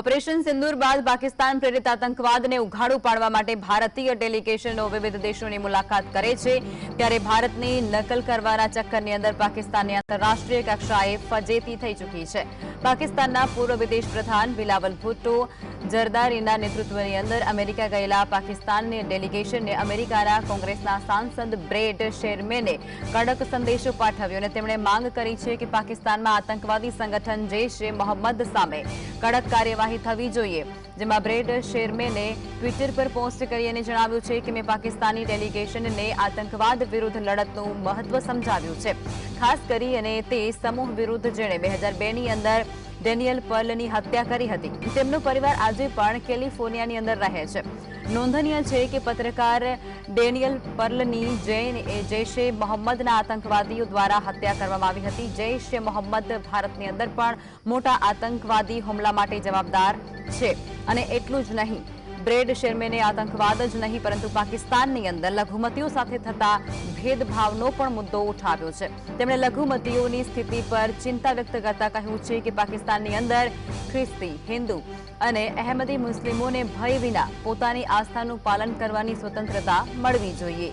Operation સિંદૂર બાદ પાકિસ્તાન પ્રેરિત આતંકવાદને ઉઘાડું પાડવા માટે ભારતીય ડેલિગેશનો વિવિધ દેશોની મુલાકાત કરે છે. ત્યારે ભારતની નકલ કરવાના ચક્કરની અંદર પાકિસ્તાનની આંતરરાષ્ટ્રીય કક્ષાએ ફજેતી થઈ ચૂકી છે. પાકિસ્તાનના પૂર્વ વિદેશ પ્રધાન બિલાવલ ભુટ્ટો જરદારીના નેતૃત્વની અંદર અમેરિકા ગયેલા પાકિસ્તાનની ડેલિગેશનને અમેરિકાના કોંગ્રેસના સાંસદ બ્રેડ શેરમેને કડક સંદેશો પાઠવ્યો અને તેમણે માંગ કરી છે કે પાકિસ્તાનમાં આતંકવાદી સંગઠન જૈશ એ મોહમ્મદ સામે કડક કાર્યવાહી થવી જોઈએ. જેમાં બ્રેડ શેરમેને ટ્વિટર પર પોસ્ટ કરી અને જણાવ્યું છે કે મેં પાકિસ્તાની ડેલિગેશનને આતંકવાદ વિરુદ્ધ લડતનું મહત્વ સમજાવ્યું છે. ખાસ કરી અને તે સમૂહ વિરુદ્ધ જેણે બે હજાર બેની અંદર ડેનિયલ પર્લની હત્યા કરી હતી. તેમનો પરિવાર આજે પણ કેલિફોર્નિયાની અંદર રહે છે. નોંધનીય છે કે પત્રકાર ડેનિયલ પર્લની જૈન એ જૈશે મોહમ્મદના આતંકવાદીઓ દ્વારા હત્યા કરવામાં આવી હતી. જૈશ એ મોહમ્મદ ભારતની અંદર પણ મોટા આતંકવાદી હુમલા માટે જવાબદાર છે. અને એટલું જ નહીં બ્રેડ શેરમેને આતંકવાદ જ નહીં, પરંતુ પાકિસ્તાનની અંદર લઘુમતીઓ સાથે થતા ભેદભાવનો પણ મુદ્દો ઉઠાવ્યો છે. તેમણે લઘુમતીઓની સ્થિતિ પર ચિંતા વ્યક્ત કરતા કહ્યું છે કે પાકિસ્તાનની અંદર ખ્રિસ્તી, હિન્દુ અને અહેમદી મુસ્લિમોને ભય વિના પોતાની આસ્થાનું પાલન કરવાની સ્વતંત્રતા મળવી જોઈએ.